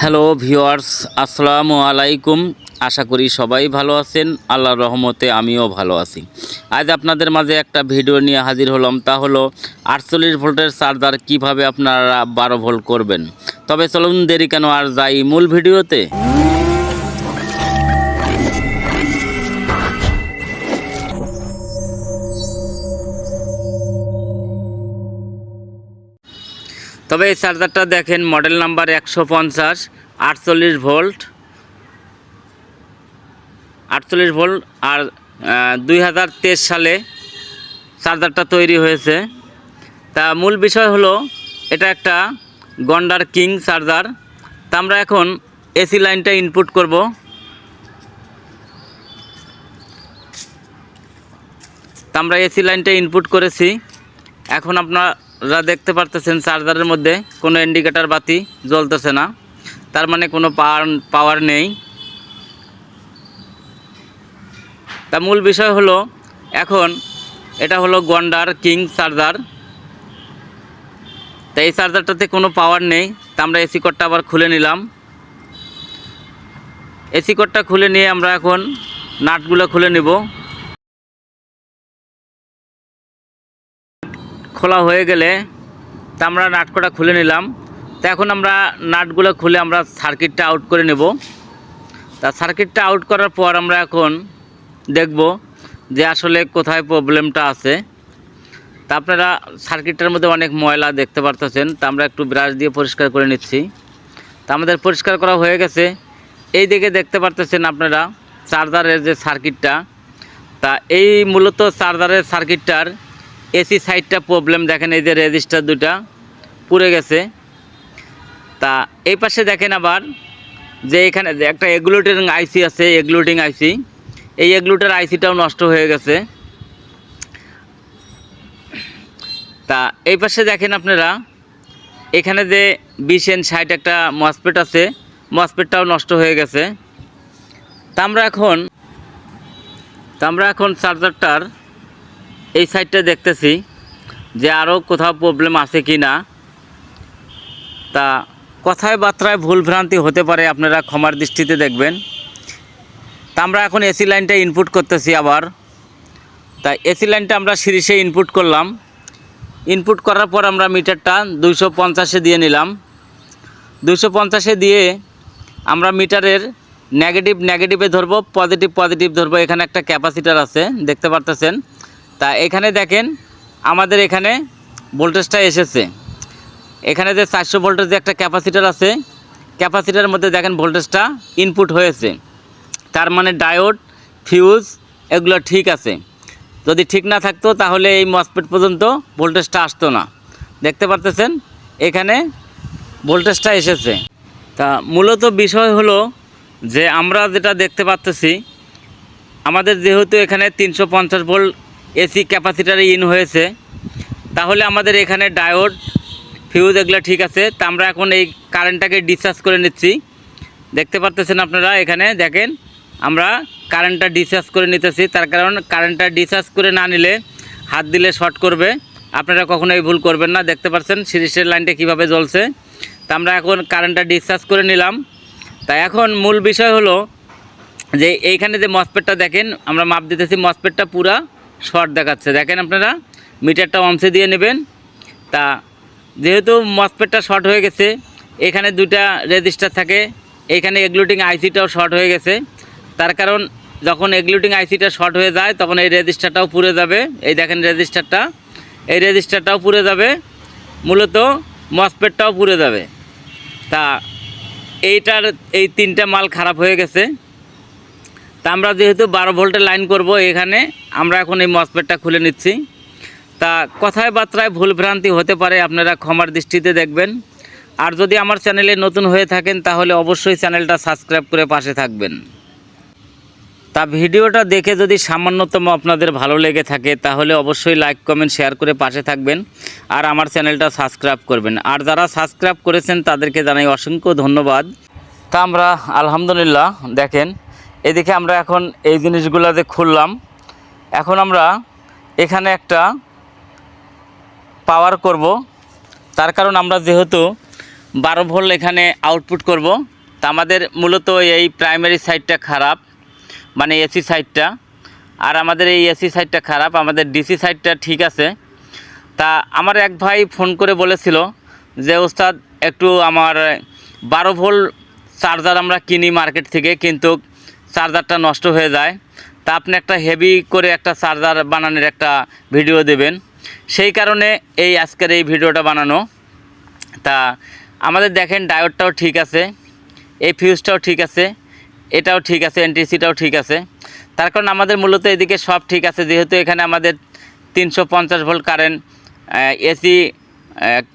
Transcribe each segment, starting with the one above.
Hello viewers আসসালামু আলাইকুম। আশা করি সবাই ভালো আছেন। আল্লাহর রহমতে আমিও ভালো আছি। আজ আপনাদের মাঝে একটা ভিডিও নিয়ে হাজির হলাম। তা হলো আটচল্লিশ ভোল্টের চার্জার কীভাবে আপনারা বারো ভোল্ট করবেন। তবে চলুন দেরি কেন, আর যাই মূল ভিডিওতে। তবে এই চার্জারটা দেখেন মডেল নাম্বার একশো পঞ্চাশ, আটচল্লিশ ভোল্ট আটচল্লিশ ভোল্ট, আর দুই হাজার তেইশ সালে চার্জারটা তৈরি হয়েছে। তা মূল বিষয় হলো, এটা একটা গন্ডার কিং চার্জার। তা আমরা এখন এসি লাইনটা ইনপুট করব। তা আমরা এসি লাইনটা ইনপুট করেছি। এখন আপনারা দেখতে পারতেছেন চার্জারের মধ্যে, কোনো ইন্ডিকেটার বাতি জ্বলতেছে না। তার মানে কোনো পাওয়ার পাওয়ার নেই। তা মূল বিষয় হলো, এখন এটা হলো গন্ডার কিং চার্জার। তা এই চার্জারটাতে কোনো পাওয়ার নেই, তা আমরা এসি কোডটা আবার খুলে নিলাম। এসি কোডটা খুলে নিয়ে আমরা এখন নাটগুলো খুলে নিব। খোলা হয়ে গেলে তা আমরা নাটকটা খুলে নিলাম। তা এখন আমরা নাটগুলো খুলে আমরা সার্কিটটা আউট করে নেব। তা সার্কিটটা আউট করার পর আমরা এখন দেখব যে আসলে কোথায় প্রবলেমটা আছে। তা আপনারা সার্কিটটার মধ্যে অনেক ময়লা দেখতে পারতেছেন। তা আমরা একটু ব্রাশ দিয়ে পরিষ্কার করে নিচ্ছি। তা আমাদের পরিষ্কার করা হয়ে গেছে। এই দিকে দেখতে পারতেছেন আপনারা চার্জারের যে সার্কিটটা তা এই মূলত চার্জারের সার্কিটটার এসি সাইডটা প্রবলেম, দেখেন এই যে রেজিস্টার দুটা পুড়ে গেছে। তা এই পাশে দেখেন আবার যে এখানে একটা এগলুটিং আইসি আছে, এগলুটিং আইসি। এই এগলুটার আইসিটাও নষ্ট হয়ে গেছে। তা এই পাশে দেখেন আপনারা, এখানে যে বিশ এন একটা মসপেট আছে মসপেটটাও নষ্ট হয়ে গেছে। তা আমরা এখন, তা আমরা এখন চার্জারটার এই সাইডটা দেখতেছি যে আরও কোথাও প্রবলেম আছে কি না তা কথায় বার্তায় ভুলভ্রান্তি হতে পারে, আপনারা ক্ষমার দৃষ্টিতে দেখবেন। তা আমরা এখন এসি লাইনটা ইনপুট করতেছি আবার। তা এসি লাইনটা আমরা সিরিজে ইনপুট করলাম। ইনপুট করার পর আমরা মিটারটা দুইশো পঞ্চাশে দিয়ে নিলাম। দুইশো পঞ্চাশে দিয়ে আমরা মিটারের নেগেটিভ নেগেটিভে ধরবো পজিটিভ পজিটিভ ধরবো। এখানে একটা ক্যাপাসিটার আছে, দেখতে পারতেছেন? তা এখানে দেখেন, আমাদের এখানে ভোল্টেজটা এসেছে। এখানে যে চারশো ভোল্টেজ যে একটা ক্যাপাসিটার আছে ক্যাপাসিটার মধ্যে দেখেন ভোল্টেজটা ইনপুট হয়েছে। তার মানে ডায়োড ফিউজ এগুলো ঠিক আছে। যদি ঠিক না থাকতো তাহলে এই মসপেট পর্যন্ত ভোল্টেজটা আসতো না। দেখতে পারতেছেন? এখানে ভোল্টেজটা এসেছে। তা মূলত বিষয় হলো যে আমরা যেটা দেখতে পাচ্তেছি আমাদের যেহেতু এখানে তিনশো পঞ্চাশ ভোল্ট এসি ক্যাপাসিটারে ইন হয়েছে। তাহলে আমাদের এখানে ডায়োড ফিউজ এগুলো ঠিক আছে। তা আমরা এখন এই কারেন্টটাকে ডিসচার্জ করে নিচ্ছি। দেখতে পারতেছেন আপনারা এখানে, দেখেন, আমরা কারেন্টটা ডিসচার্জ করে নিতেছি। তার কারণ কারেন্টটা ডিসচার্জ করে না নিলে হাত দিলে শর্ট করবে। আপনারা কখনো এই ভুল করবেন না। দেখতে পাচ্ছেন সিরিজের লাইনটা কীভাবে জ্বলছে। তা আমরা এখন কারেন্টটা ডিসচার্জ করে নিলাম। তা এখন মূল বিষয় হলো যে এইখানে যে মসপেটটা দেখেন, আমরা মাপ দিতেছি মসপেটটা পুরা। শর্ট দেখাচ্ছে। দেখেন আপনারা, মিটারটা অংশে দিয়ে নেবেন। তা, যেহেতু মসপেটটা শর্ট হয়ে গেছে, এখানে দুটা রেজিস্টার থাকে, এখানে এগলুটিং আইসিটাও শর্ট হয়ে গেছে। তার কারণ, যখন এগলুটিং আইসিটা শর্ট হয়ে যায়, তখন এই রেজিস্টারটাও পুড়ে যাবে। এই দেখেন রেজিস্টারটা, এই রেজিস্টারটাও পুড়ে যাবে। মূলত মসপেটটাও পুড়ে যাবে। তা, এইটার, এই তিনটা মাল খারাপ হয়ে গেছে। তা আমরা যেহেতু বারো ভোল্টের লাইন করব এখানে, আমরা এখন এই মসপেটটা খুলে নিচ্ছি। তা কথায় বার্তায় ভুলভ্রান্তি হতে পারে, আপনারা ক্ষমার দৃষ্টিতে দেখবেন। আর যদি আমার চ্যানেলে নতুন হয়ে থাকেন, তাহলে অবশ্যই চ্যানেলটা সাবস্ক্রাইব করে পাশে থাকবেন। তা ভিডিওটা দেখে যদি সামান্যতম আপনাদের ভালো লেগে থাকে, তাহলে অবশ্যই লাইক, কমেন্ট, শেয়ার করে পাশে থাকবেন আর আমার চ্যানেলটা সাবস্ক্রাইব করবেন। আর যারা সাবস্ক্রাইব করেছেন, তাদেরকে জানাই অসংখ্য ধন্যবাদ। তা আমরা, আলহামদুলিল্লাহ, দেখেন এদিকে আমরা এখন এই জিনিসগুলোতে খুললাম, এখন আমরা এখানে একটা পাওয়ার করব। তার কারণ আমরা যেহেতু বারো ভোল্ট এখানে আউটপুট করব, তা আমাদের মূলত এই প্রাইমারি সাইডটা খারাপ মানে এসি সাইডটা আর আমাদের এই এসি সাইডটা খারাপ, আমাদের ডিসি সাইডটা ঠিক আছে। তা আমার এক ভাই ফোন করে বলেছিল যে, ওস্তাদ, একটু আমার বারো ভোল্ট চার্জার আমরা কিনি মার্কেট থেকে, কিন্তু চার্জারটা নষ্ট হয়ে যায়। তা আপনি একটা হেভি করে একটা চার্জার বানানোর একটা ভিডিও দেবেন। সেই কারণে এই আজকের এই ভিডিওটা বানানো। তা আমাদের দেখেন ডায়োডটাও ঠিক আছে, এই ফিউজটাও ঠিক আছে, এটাও ঠিক আছে, এনটিসিটাও ঠিক আছে। তার কারণ আমাদের মূলত এদিকে সব ঠিক আছে, যেহেতু এখানে আমাদের তিনশো পঞ্চাশ ভোল্ট কারেন্ট এসি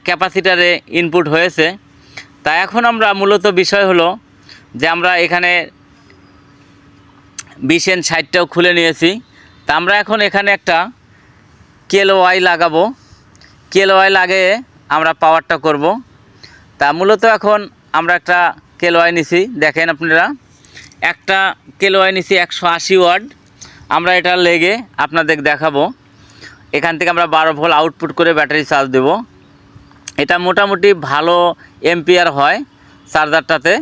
ক্যাপাসিটারে ইনপুট হয়েছে। তা এখন আমরা মূলত বিষয় হলো যে আমরা এখানে বিশেন সাইডটাও খুলে নিয়েছি। তা আমরা এখন এখানে একটা কেলো ওয়াই লাগাবো। কেলো ওয়াই লাগিয়ে আমরা পাওয়ারটা করব। তা মূলত এখন আমরা একটা কেলো ওয়াই নিছি। দেখেন আপনারা, একটা কেলো ওয়াই নিছি একশো আশি ওয়ার্ড আমরা এটা লেগে আপনাদের দেখাবো। এখান থেকে আমরা বারো ভোল্ট আউটপুট করে ব্যাটারি চার্জ দেব। এটা মোটামুটি ভালো এম্পিয়ার হয় চার্জারটাতে।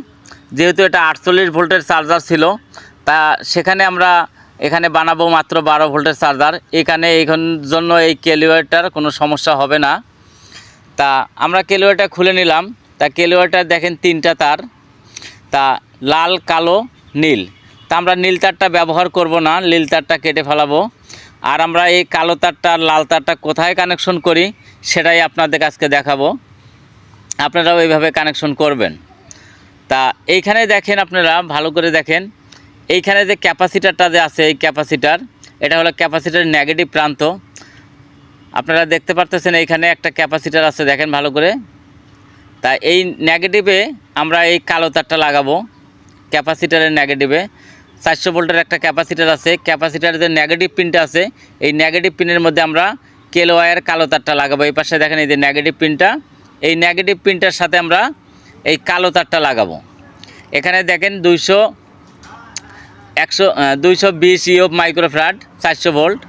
যেহেতু এটা আটচল্লিশ ভোল্টের চার্জার ছিল তা সেখানে আমরা এখানে বানাবো মাত্র বারো ভোল্টের চার্জার। এখানে এইখান জন্য এই কেলিওয়ারটার কোনো সমস্যা হবে না। তা আমরা কেলিওয়ারটা খুলে নিলাম। তা কেলিওয়ারটা দেখেন তিনটা তার। তা লাল, কালো, নীল। তা আমরা নীল তারটা ব্যবহার করব না, নীল তারটা কেটে ফেলাবো। আর আমরা এই কালো তারটা, লাল তারটা কোথায় কানেকশন করি সেটাই আপনাদের আজকে দেখাবো। আপনারাও এইভাবে কানেকশন করবেন। তা এইখানে দেখেন আপনারা, ভালো করে দেখেন। এইখানে যে ক্যাপাসিটারটা যে আছে, এই ক্যাপাসিটার, এটা হলো ক্যাপাসিটার নেগেটিভ প্রান্ত। আপনারা দেখতে পারতেছেন এইখানে একটা ক্যাপাসিটার আছে, দেখেন ভালো করে। তা এই নেগেটিভে আমরা এই কালো তারটা লাগাবো, ক্যাপাসিটারের নেগেটিভে। চারশো ভোল্টের একটা ক্যাপাসিটার আছে, ক্যাপাসিটারের যে নেগেটিভ পিনটা আছে, এই নেগেটিভ পিনের মধ্যে আমরা কেলো ওয়ার কালো তারটা লাগাবো। এই পাশে দেখেন এই যে নেগেটিভ পিনটা, এই নেগেটিভ পিনটার সাথে আমরা এই কালো তারটা লাগাবো। এখানে দেখেন দুইশো একশো দুইশো বিশ ইও মাইক্রোফ্রাড চারশো ভোল্ট।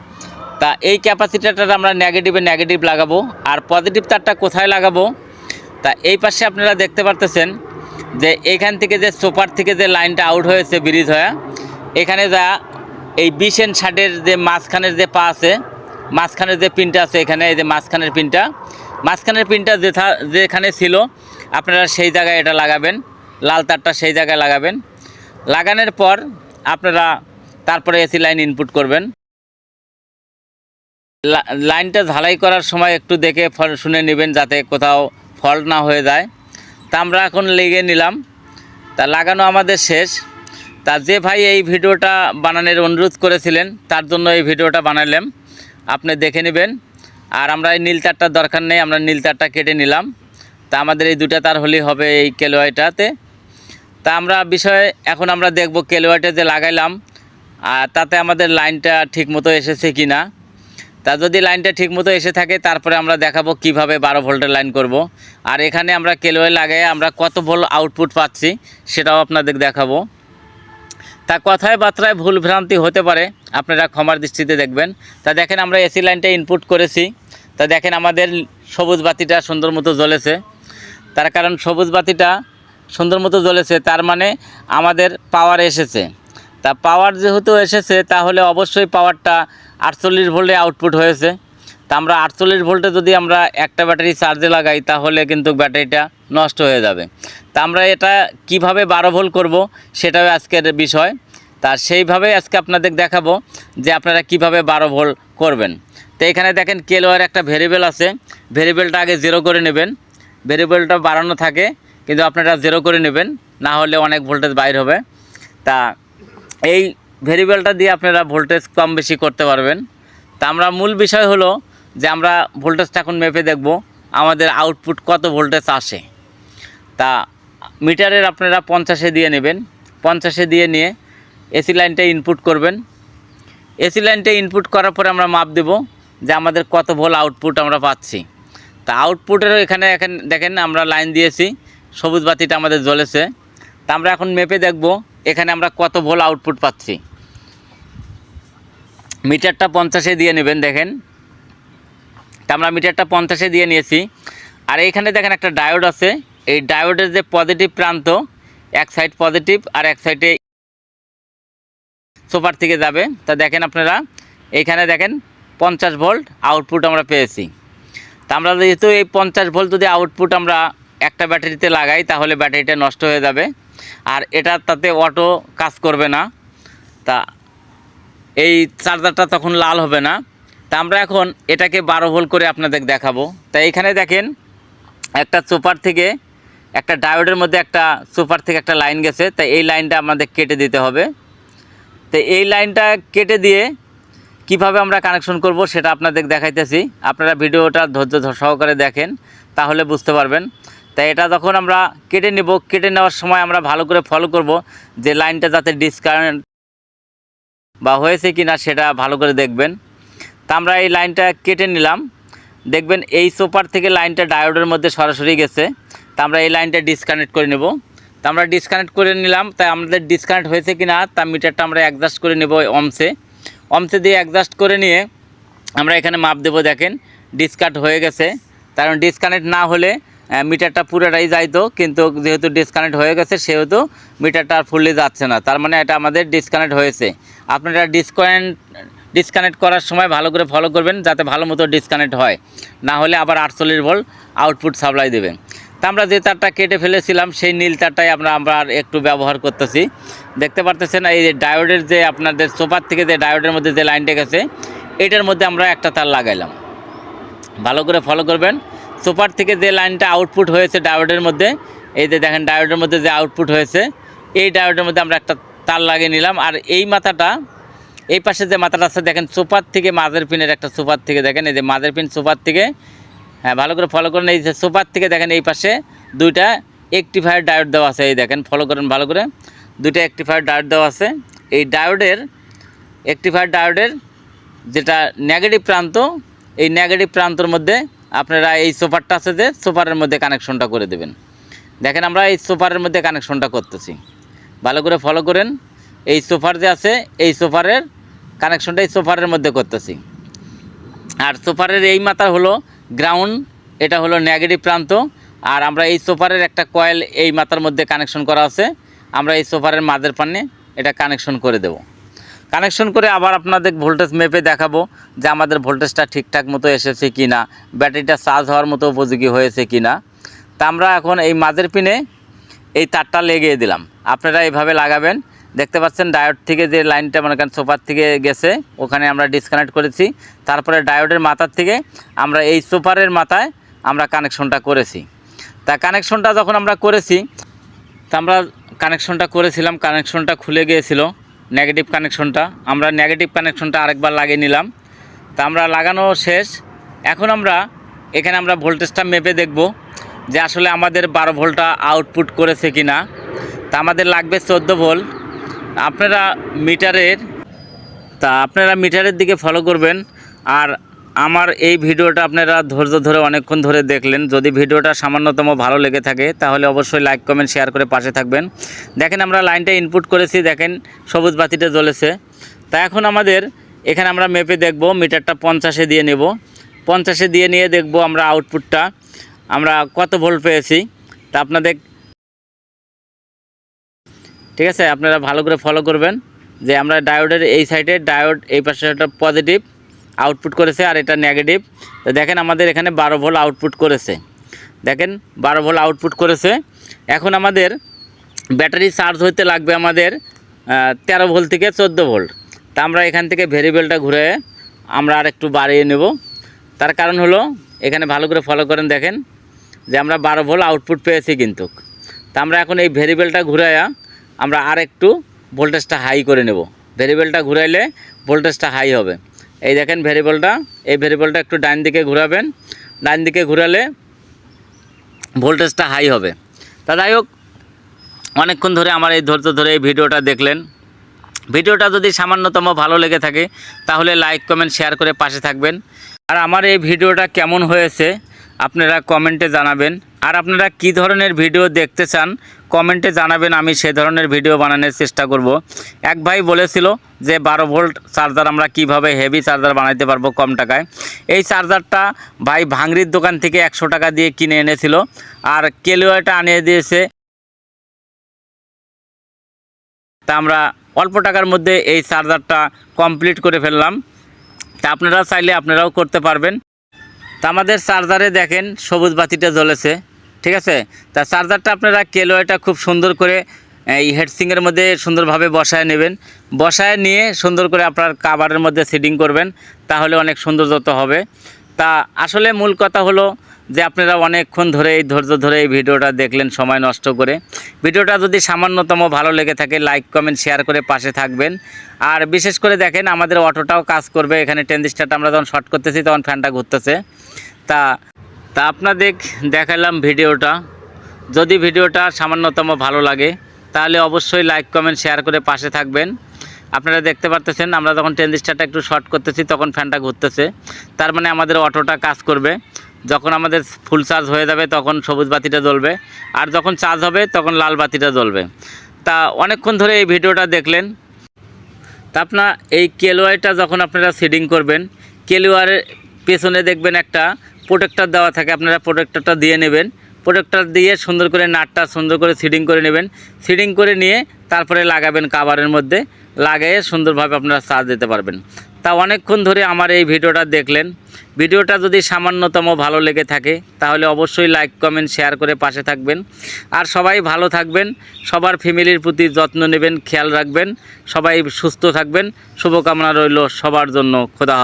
তা এই ক্যাপাসিটারটা আমরা নেগেটিভে নেগেটিভ লাগাবো। আর পজিটিভ তারটা কোথায় লাগাবো? তা এই পাশে আপনারা দেখতে পারতেছেন যে এখান থেকে যে সোপার থেকে যে লাইনটা আউট হয়েছে ব্রিজ হয়ে, এখানে যা এই বিশেন ষাটের যে মাঝখানের যে পা আছে, মাঝখানের যে পিনটা আছে এখানে, এই যে মাঝখানের পিনটা মাঝখানের পিনটা যেথা, যেখানে ছিল, আপনারা সেই জায়গায় এটা লাগাবেন, লাল তারটা সেই জায়গায় লাগাবেন। লাগানোর পর আপনারা তারপরে এসি লাইন ইনপুট করবেন। লাইনটা ঝালাই করার সময় একটু দেখে শুনে নেবেন যাতে কোথাও ফল্ট না হয়ে যায়। তা আমরা এখন লেগে নিলাম। তা লাগানো আমাদের শেষ। তা যে ভাই এই ভিডিওটা বানানোর অনুরোধ করেছিলেন, তার জন্য এই ভিডিওটা বানালাম। আপনি দেখে নেবেন। আর আমরা এই নীল তারটার দরকার নেই, আমরা নীল তারটা কেটে নিলাম। তা আমাদের এই দুটা তার হলেই হবে এই কেলোয়াইটাতে তা আমরা বিষয়ে এখন আমরা দেখব কেলোয়াইটা যে লাগাইলাম, আর তাতে আমাদের লাইনটা ঠিক মতো এসেছে কি না তা যদি লাইনটা ঠিক মতো এসে থাকে, তারপরে আমরা দেখাবো কীভাবে বারো ভোল্টের লাইন করব। আর এখানে আমরা কেলোয়ে লাগাই আমরা কত ভোল্ট আউটপুট পাচ্ছি, সেটাও আপনাদের দেখাবো। তা কথায় বার্তায় ভুল ভ্রান্তি হতে পারে, আপনারা ক্ষমার দৃষ্টিতে দেখবেন। তা দেখেন আমরা এসি লাইনটা ইনপুট করেছি। তা দেখেন আমাদের সবুজ বাতিটা সুন্দর মতো জ্বলেছে। তার কারণ সবুজ বাতিটা সুন্দর মতো জ্বলেছে, তার মানে আমাদের পাওয়ার এসেছে। তা পাওয়ার যেহেতু এসেছে, তাহলে অবশ্যই পাওয়ারটা আটচল্লিশ ভোল্টে আউটপুট হয়েছে। তা আমরা আটচল্লিশ ভোল্টে যদি আমরা একটা ব্যাটারি চার্জে লাগাই, তাহলে কিন্তু ব্যাটারিটা নষ্ট হয়ে যাবে। তা আমরা এটা কীভাবে বারো ভোল্ট করব, সেটাও আজকের বিষয়। তা সেইভাবে আজকে আপনাদের দেখাবো যে আপনারা কীভাবে বারো ভোল্ট করবেন। তো এখানে দেখেন কেলোয়ার একটা ভেরিয়েবল আছে। ভেরিয়েবলটা আগে জিরো করে নেবেন। ভেরিয়েবলটা বাড়ানো থাকে। কিন্তু আপনারা জেরো করে নেবেন, না হলে অনেক ভোল্টেজ বাইর হবে। তা এই ভেরিয়েবলটা দিয়ে আপনারা ভোল্টেজ কম বেশি করতে পারবেন। তা আমরা মূল বিষয় হলো যে আমরা ভোল্টেজটা এখন মেপে দেখব, আমাদের আউটপুট কত ভোল্টেজ আসে। তা মিটারের আপনারা পঞ্চাশে দিয়ে নেবেন। পঞ্চাশে দিয়ে নিয়ে এসি লাইনটা ইনপুট করবেন। এসি লাইনটা ইনপুট করার পরে আমরা মাপ দেব যে আমাদের কত ভোল আউটপুট আমরা পাচ্ছি। তা আউটপুটেরও এখানে এখানে দেখেন আমরা লাইন দিয়েছি। সবুজ বাতিটা আমাদের জ্বলেছে। তা আমরা এখন মেপে দেখব এখানে আমরা কত ভোল আউটপুট পাচ্ছি। মিটারটা পঞ্চাশে দিয়ে নেবেন দেখেন। তা আমরা মিটারটা পঞ্চাশে দিয়ে নিয়েছি। আর এইখানে দেখেন একটা ডায়োড আছে। এই ডায়োডের যে পজিটিভ প্রান্ত, এক সাইড পজিটিভ আর এক সাইডে সুপার থেকে যাবে। তা দেখেন আপনারা, এইখানে দেখেন পঞ্চাশ ভোল্ট আউটপুট আমরা পেয়েছি। তা আমরা যেহেতু এই পঞ্চাশ ভোল্ট যদি আউটপুট আমরা একটা ব্যাটারিতে লাগাই, তাহলে ব্যাটারিটা নষ্ট হয়ে যাবে। আর এটা তাতে অটো কাজ করবে না। তা এই চার্জারটা তখন লাল হবে না। তা আমরা এখন এটাকে বারো ভোল্ট করে আপনাদের দেখাবো। তা এখানে দেখেন, একটা সুপার থেকে একটা ডায়োডের মধ্যে একটা সুপার থেকে একটা লাইন গেছে। তা এই লাইনটা আমাদের কেটে দিতে হবে। তো এই লাইনটা কেটে দিয়ে কীভাবে আমরা কানেকশন করব সেটা আপনাদের দেখাইতেছি। আপনারা ভিডিওটা ধৈর্য সহকারে দেখেন, তাহলে বুঝতে পারবেন। তাই এটা যখন আমরা কেটে নেব, কেটে নেওয়ার সময় আমরা ভালো করে ফলো করব যে লাইনটা যাতে ডিসকানেক্ট বা হয়েছে কি না সেটা ভালো করে দেখবেন। তা আমরা এই লাইনটা কেটে নিলাম। দেখবেন এই সোপার থেকে লাইনটা ডায়োডের মধ্যে সরাসরি গেছে। তা আমরা এই লাইনটা ডিসকানেক্ট করে নেব। তা আমরা ডিসকানেক্ট করে নিলাম। তাই আমাদের ডিসকানেক্ট হয়েছে কি না তা মিটারটা আমরা অ্যাডজাস্ট করে নেব অমসে অমসে দিয়ে অ্যাডজাস্ট করে নিয়ে আমরা এখানে মাপ দেবো, দেখেন ডিসকানেক্ট হয়ে গেছে। কারণ ডিসকানেক্ট না হলে মিটারটা পুরোটাই যাইতো, কিন্তু যেহেতু ডিসকানেক্ট হয়ে গেছে, সেহেতু মিটারটা আর ফুললি যাচ্ছে না। তার মানে এটা আমাদের ডিসকানেক্ট হয়েছে। আপনারা ডিসকানেক্ট ডিসকানেক্ট করার সময় ভালো করে ফলো করবেন, যাতে ভালো মতো ডিসকানেক্ট হয়। না হলে আবার আটচল্লিশ ভোল্ট আউটপুট সাপ্লাই দেবে। তা আমরা যে তারটা কেটে ফেলেছিলাম, সেই নীল তারটাই আমরা আমরা একটু ব্যবহার করতেছি। দেখতে পারতেছেন, এই যে ডায়োডের যে আপনাদের সোফার থেকে যে ডায়োডের মধ্যে যে লাইনটা গেছে, এটার মধ্যে আমরা একটা তার লাগাইলাম। ভালো করে ফলো করবেন। সুপার থেকে যে লাইনটা আউটপুট হয়েছে ডায়োডের মধ্যে, এই যে দেখেন ডায়োডের মধ্যে যে আউটপুট হয়েছে, এই ডায়োডের মধ্যে আমরা একটা তার লাগিয়ে নিলাম। আর এই মাথাটা, এই পাশে যে মাথাটা আছে, দেখেন সুপার থেকে মাঝের পিনের একটা সুপার থেকে, দেখেন এই যে মাঝের পিন সুপার থেকে হ্যাঁ ভালো করে ফলো করেন। এই যে সুপার থেকে দেখেন এই পাশে দুইটা একটিফায়ার ডায়োড দেওয়া আছে, এই দেখেন ফলো করেন ভালো করে। দুইটা একটিফায়ার ডায়োড দেওয়া আছে। এই ডায়োডের একটিফায়ার ডায়োডের যেটা নেগেটিভ প্রান্ত, এই নেগেটিভ প্রান্তর মধ্যে আপনারা এই সোফারটা আছে যে, সোফারের মধ্যে কানেকশনটা করে দেবেন। দেখেন আমরা এই সোফারের মধ্যে কানেকশনটা করতেছি। ভালো করে ফলো করেন। এই সোফার যে আছে, এই সোফারের কানেকশনটা এই সোফারের মধ্যে করতেছি। আর সোফারের এই মাথা হলো গ্রাউন্ড এটা হলো নেগেটিভ প্রান্ত। আর আমরা এই সোফারের একটা কয়েল এই মাথার মধ্যে কানেকশন করা আছে। আমরা এই সোফারের মাদের পান্নে এটা কানেকশন করে দেব। কানেকশন করে আবার আপনাদের ভোল্টেজ মেপে দেখাবো যে আমাদের ভোল্টেজটা ঠিকঠাক মতো এসেছে কি না ব্যাটারিটা চার্জ হওয়ার মতো উপযোগী হয়েছে কি না তা আমরা এখন এই মাঝের পিনে এই তারটা লেগিয়ে দিলাম। আপনারা এইভাবে লাগাবেন। দেখতে পাচ্ছেন ডায়োড থেকে যে লাইনটা মনে করেন সোফার থেকে গেছে, ওখানে আমরা ডিসকানেক্ট করেছি। তারপরে ডায়োডের মাথার থেকে আমরা এই সোফারের মাথায় আমরা কানেকশনটা করেছি। তা কানেকশনটা যখন আমরা করেছি, তা আমরা কানেকশনটা করেছিলাম কানেকশনটা খুলে গিয়েছিল। নেগেটিভ কানেকশনটা আমরা নেগেটিভ কানেকশনটা আরেকবার লাগিয়ে নিলাম। তা আমরা লাগানো শেষ। এখন আমরা, এখানে আমরা ভোল্টেজটা মেপে দেখব যে আসলে আমাদের বারো ভোল্টটা আউটপুট করেছে কি না তা আমাদের লাগবে চোদ্দ ভোল্ট। আপনারা মিটারের, তা আপনারা মিটারের দিকে ফলো করবেন। আর আমার এই ভিডিওটা আপনারা ধৈর্য ধরে অনেকক্ষণ ধরে দেখলেন। যদি ভিডিওটা সামান্যতম ভালো লেগে থাকে, তাহলে অবশ্যই লাইক কমেন্ট শেয়ার করে পাশে থাকবেন। দেখেন আমরা লাইনটা ইনপুট করেছি, দেখেন সবুজ বাতিটা জ্বলেছে। তা এখন আমাদের এখানে আমরা মেপে দেখব, মিটারটা পঞ্চাশে দিয়ে নেব। পঞ্চাশে দিয়ে নিয়ে দেখব আমরা আউটপুটটা আমরা কত ভোল্ট পেয়েছি, তা আপনাদের ঠিক আছে, আপনারা ভালো করে ফলো করবেন। যে আমরা ডায়োডের এই সাইডে ডায়োড এই পাশে একটা পজিটিভ আউটপুট করেছে আর এটা নেগেটিভ তো দেখেন আমাদের এখানে বারো ভোল্ট আউটপুট করেছে। দেখেন বারো ভোল্ট আউটপুট করেছে। এখন আমাদের ব্যাটারি চার্জ হইতে লাগবে আমাদের তেরো ভোল্ট থেকে চোদ্দ ভোল্ট তা আমরা এখান থেকে ভেরিয়েবলটা ঘুরে আমরা আর একটু বাড়িয়ে নেব। তার কারণ হলো, এখানে ভালো করে ফলো করেন দেখেন, যে আমরা বারো ভোল্ট আউটপুট পেয়েছি কিন্তু। তা আমরা এখন এই ভেরিয়েবলটা ঘুরাইয়া আমরা আর একটু ভোল্টেজটা হাই করে নেব। ভেরিয়েবলটা ঘুরাইলে ভোল্টেজটা হাই হবে। এই দেখেন ভেরিয়েবলটা। এই ভেরিয়েবলটা একটু ডান দিকে ঘুরাবেন। ডান দিকে ঘুরালে ভোল্টেজটা হাই হবে। তা যাই হোক, অনেকক্ষণ ধরে আমার এই ধৈর্য ধরে এই ভিডিওটা দেখলেন। ভিডিওটা যদি সামান্যতম ভালো লেগে থাকে, তাহলে লাইক, কমেন্ট, শেয়ার করে পাশে থাকবেন। আর আমার এই ভিডিওটা কেমন হয়েছে, আপনারা কমেন্টে জানাবেন। আর আপনারা কি ধরনের ভিডিও দেখতে চান, কমেন্টে জানাবেন, আমি সে ধরনের ভিডিও বানানোর চেষ্টা করব। এক ভাই বলেছিল যে, বারো ভোল্ট চার্জার আমরা কীভাবে হেভি চার্জার বানাইতে পারব কম টাকায়। এই চার্জারটা ভাই ভাঙরির দোকান থেকে একশো টাকা দিয়ে কিনে এনেছিল আর কেলুয়াটা আনিয়ে দিয়েছে। তা আমরা অল্প টাকার মধ্যে এই চার্জারটা কমপ্লিট করে ফেললাম। তা আপনারা চাইলে আপনারাও করতে পারবেন। তা আমাদের চার্জারে দেখেন, সবুজ বাতিটা জ্বলেছে। ঠিক আছে? তা চার্জারটা আপনারা কেলোয়াটা খুব সুন্দর করে এই হেডসিংয়ের মধ্যে সুন্দরভাবে বসায় নেবেন। বসায় নিয়ে সুন্দর করে আপনার কাভারের মধ্যে সেটিং করবেন, তাহলে অনেক সুন্দর সৌন্দর্যত হবে। তা আসলে মূল কথা হলো যে আপনারা অনেকক্ষণ ধরে, এই ধৈর্য ধরে এই ভিডিওটা দেখলেন সময় নষ্ট করে। ভিডিওটা যদি সামান্যতম ভালো লেগে থাকে লাইক কমেন্ট শেয়ার করে পাশে থাকবেন। আর বিশেষ করে দেখেন, আমাদের অটোটাও কাজ করবে। এখানে টেন্ডিস্টারটা আমরা যখন শর্ট করতেছি, তখন ফ্যানটা ঘুরতেছে। তা তা আপনাদের দেখালাম ভিডিওটা। যদি ভিডিওটা সামান্যতম ভালো লাগে, তাহলে অবশ্যই লাইক কমেন্ট শেয়ার করে পাশে থাকবেন। আপনারা দেখতে পারতেছেন, আমরা যখন টেন্ডিস্টারটা একটু শর্ট করতেছি, তখন ফ্যানটা ঘুরতেছে। তার মানে আমাদের অটোটা কাজ করবে। যখন আমাদের ফুল চার্জ হয়ে যাবে, তখন সবুজ বাতিটা জ্বলবে। আর যখন চার্জ হবে, তখন লাল বাতিটা জ্বলবে। তা অনেকক্ষণ ধরে এই ভিডিওটা দেখলেন। তা আপনার এই কেলোয়ারটা যখন আপনারা সিডিং করবেন কেলোয়ারের পেছনে দেখবেন একটা প্রোটেক্টর দেওয়া থাকে, আপনারা প্রোটেক্টরটা দিয়ে নেবেন। প্রোটেক্টর দিয়ে সুন্দর করে নাটটা সুন্দর করে সিডিং করে নেবেন। সিডিং করে নিয়ে তারপরে লাগাবেন কাভারের মধ্যে, লাগিয়ে সুন্দরভাবে আপনারা চার্জ দিতে পারবেন। তা অনেকক্ষণ ধরে আমার এই ভিডিওটা দেখলেন। ভিডিওটা যদি সামান্যতম ভালো লেগে থাকে, তাহলে অবশ্যই লাইক কমেন্ট শেয়ার করে পাশে থাকবেন। আর সবাই ভালো থাকবেন, সবার ফ্যামিলির প্রতি যত্ন নেবেন, খেয়াল রাখবেন, সবাই সুস্থ থাকবেন, শুভকামনা রইল সবার জন্য, খোদা।